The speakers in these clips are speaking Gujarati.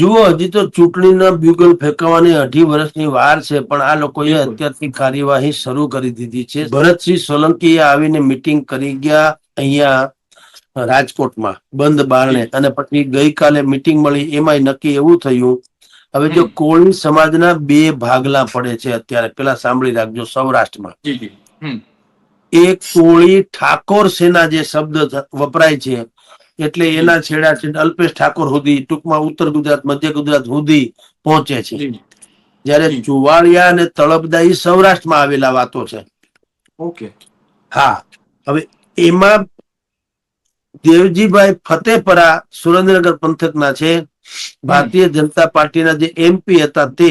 જુઓ હજી તો ચૂંટણીના બ્યુગલ ફેંકવાની અઢી વર્ષની વાર છે પણ આ લોકોએ અત્યારથી કાર્યવાહી શરૂ કરી દીધી છે. ભરતસિંહ સોલંકીએ આવીને મિટિંગ કરી ગયા અહીંયા રાજકોટમાં બંધ બારણે. અને પછી ગઈકાલે મિટિંગ મળી એમાંય નક્કી એવું થયું હવે જો. કોળી સમાજના બે ભાગલા પડે છે અત્યારે પેલા સાંભળી રાખજો સૌરાષ્ટ્રમાં. એક કોળી ઠાકોર સેના જે શબ્દ વપરાય છે એટલે એના છેડા છે અલ્પેશ ઠાકોર સુધી ટૂંકમાં ઉત્તર ગુજરાત મધ્ય ગુજરાત સુધી પહોંચે છે. જ્યારે જી. અને તળપદા એ સૌરાષ્ટ્રમાં આવેલા વાતો છે. ઓકે. હા. હવે એમાં દેવજીભાઈ ફતેપરા સુરેન્દ્રનગર પંથકના છે. ભારતીય જનતા પાર્ટીના જે એમપી હતા તે.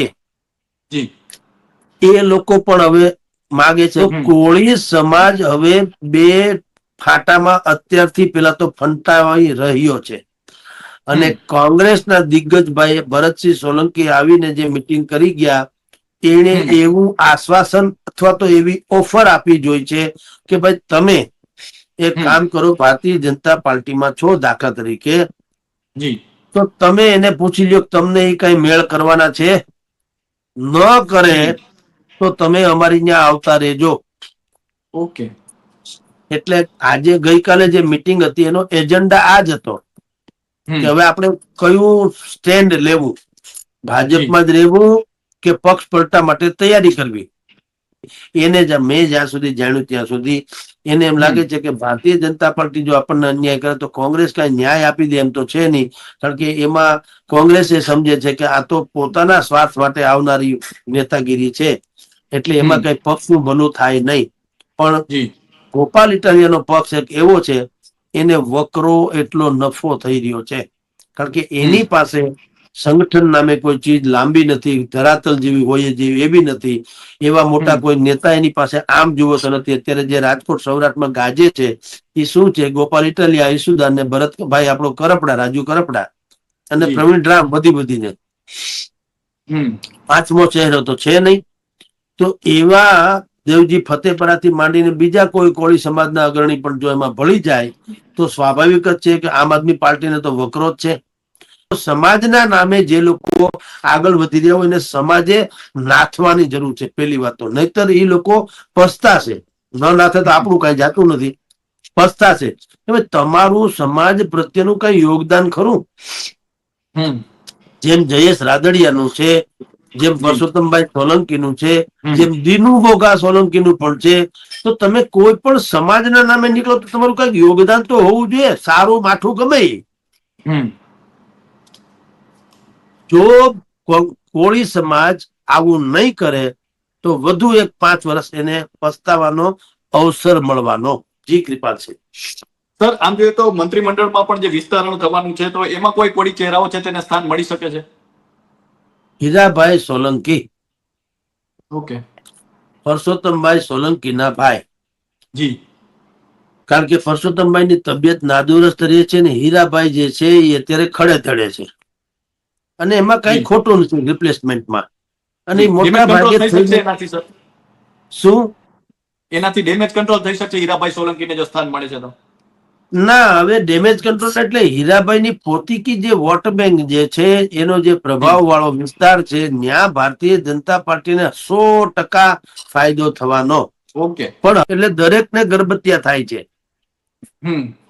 એ લોકો પણ હવે માગે છે કોળી સમાજ હવે બે ફાટામાં અત્યારથી પેલા તો ફંટાવાઈ રહ્યો છે. અને કોંગ્રેસના કોંગ્રેસના દિગ્ગજભાઈ ભરતસિંહ સોલંકી આવીને જે મિટિંગ કરી ગયા એને એવું આશ્વાસન અથવા તો એવી ઓફર આપી જોઈ છે કે ભાઈ તમે એક કામ કરો ભારતીય જનતા પાર્ટીમાં છો દાખલા તરીકે. જી. તો તમે એને પૂછી લ્યો કે તમને એ કઈ મેળ કરવાના છે? ન કરે તો તમે અમારી ત્યાં આવતા રહેજો. ઓકે. એટલે આજે ગઈકાલે જે મિટિંગ હતી એનો એજન્ડા આ જ હતો કે હવે આપણે કયું સ્ટેન્ડ લેવું? ભાજપમાં જ રહેવું કે પક્ષ પલટા માટે તૈયારી કરવી? એને જ મેં જ્યાં સુધી જાણ્યું ત્યાં સુધી એને એમ લાગે છે કે ભારતીય જનતા પાર્ટી જો આપણને અન્યાય કરે તો કોંગ્રેસ કઈ ન્યાય આપી દે એમ તો છે નહીં. કારણ કે એમાં કોંગ્રેસ એ સમજે છે કે આ તો પોતાના સ્વાર્થ માટે આવનારી નેતાગીરી છે. એટલે એમાં. કઈ પક્ષનું ભલું થાય નહીં. પણ ગોપાલ ઇટાલિયાનો પક્ષ એક એવો છે એને વકરો એટલો નફો થઈ રહ્યો છે. કારણ કે એની પાસે સંગઠન નામે કોઈ ચીજ લાંબી નથી ધરાતલ જેવી હોય જેવી એવી નથી. એવા મોટા કોઈ નેતા એની પાસે આમ જુઓ તો નથી. અત્યારે જે રાજકોટ સૌરાષ્ટ્રમાં ગાજે છે એ શું છે? ગોપાલ ઇટાલિયા ઈસુદાન ને ભરતભાઈ આપણો કરપડા રાજુ કરપડા અને. પ્રવીણ રામ બધી બધીને. હમ. પાંચમો ચહેરો તો છે નહીં. તો એવા દેવજી ફતેપરાથી માંડીને બીજા કોઈ કોળી સમાજના અગ્રણી પણ જો એમાં ભળી જાય તો સ્વાભાવિક જ છે કે આમ આદમી પાર્ટીને તો વકરો જ છે. સમાજના નામે જે લોકો આગળ વધી રહ્યા હોય એને સમાજે નાથવાની જરૂર છે પેલી વાત તો. નહીતર એ લોકો પસ્તાશે. ન નાથે તો આપણું કઈ જાતું નથી. પસ્તાશે. હવે તમારું સમાજ પ્રત્યેનું કઈ યોગદાન ખરું? હમ. જેમ જયેશ રાદડિયાનું છે જેમ પરસોત્તમભાઈ સોલંકીનું છે જેમ દીનુ ભોગા સોલંકીનું પણ છે તો તમે કોઈ પણ સમાજના નામે નીકળો તો તમારું કંઈક યોગદાન તો હોવું જોઈએ સારું માઠું ગમે. હમ. જો કોળી સમાજ આવું નહીં કરે તો વધુ એક પાંચ વર્ષ એને પસ્તાવાનો અવસર મળવાનો. જી કૃપા છે સર આમ જોઈએ તો મંત્રીમંડળમાં પણ જે વિસ્તરણ થવાનું છે તો એમાં કોઈ કોળી ચહેરાઓ છે તેને સ્થાન મળી શકે છે? હીરાભાઈ સોલંકી. ઓકે. પરસોત્તમભાઈ સોલંકીના ભાઈ જી. કારણ કે પરસોત્તમભાઈની તબિયત નાદુરસ્ત રહે છે ને હીરાભાઈ જે છે એ અત્યારે ખડે ધડે છે. અને એમાં કઈ ખોટું નથી રિપ્લેસમેન્ટમાં અને મોટા ભાગે શું? એનાથી ડેમેજ કંટ્રોલ થઈ શકશે હીરાભાઈ સોલંકીને જો સ્થાન મળે છે તો. ના હવે ડેમેજ કંટ્રોલ એટલે હીરાભાઈની પોતીકી જે વોટ બેંક જે છે એનો જે પ્રભાવ વાળો વિસ્તાર છે ત્યાં ભારતીય જનતા પાર્ટીને સો ટકા ફાયદો થવાનો. ઓકે. પણ એટલે દરેકને ગર્ભત્યા થાય છે.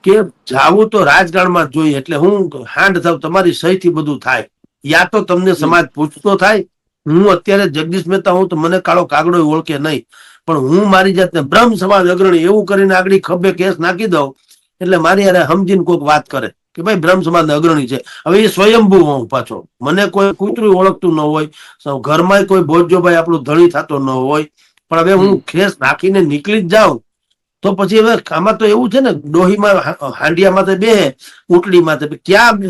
કે જાવું તો રાજકારણમાં જોઈએ એટલે હું હાંડ થાવ તમારી સહીથી બધું થાય. યા તો તમને સમાજ પૂછતો થાય હું અત્યારે જગદીશ મહેતા હું તો મને કાળો કાગડો ઓળખે નહીં. પણ હું મારી જાતને બ્રહ્મ સમાજ અગ્રણી એવું કરીને આગળ ખભે કેસ નાખી દઉં એટલે મારી યારે સમજીને કોઈક વાત કરે કે ભાઈ બ્રહ્મ સમાજ અગ્રણી છે. હવે એ સ્વયંભૂ હું પાછો. મને કોઈ કૂતરું ઓળખતું ન હોય. ઘરમાં કોઈ ભોજોભાઈ આપણું ધણી થતો ન હોય. પણ હવે હું ખેસ નાખીને નીકળી જ જાઉં. તો પછી હવે આમાં તો એવું છે ને ડોહીમાં હા- હાંડિયામાં તો બે ઉટલી તો ક્યાં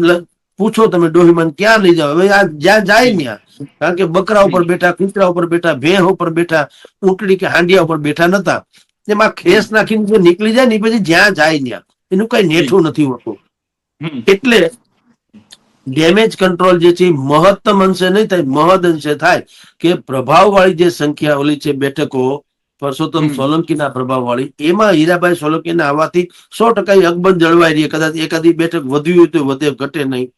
પૂછો તમે ડોહીમાં ક્યાં લઈ જાઓ? હવે આ જ્યાં જાય ત્યાં. કારણ કે બકરા ઉપર બેઠા કૂતરા ઉપર બેઠા ભેહ ઉપર બેઠા ઉટલી કે હાંડિયા ઉપર બેઠા નતા. એમાં ખેસ નાખીને જો નીકળી જાય ને પછી જ્યાં જાય ત્યાં. એનું કઈ નેઠું નથી હોતું. એટલે ડેમેજ કંટ્રોલ જે છે મહત્તમ અંશે નહીં થાય મહદ અંશે થાય કે પ્રભાવવાળી જે સંખ્યા ઓલી છે બેઠકો પરસોત્તમ સોલંકીના પ્રભાવ પ્રભાવવાળી એમાં હીરાભાઈ સોલંકીના આવવાથી સો ટકા અકબંધ જળવાઈ રહી. કદાચ એકાદી બેઠક વધ્યું હોય તો વધે ઘટે નહીં.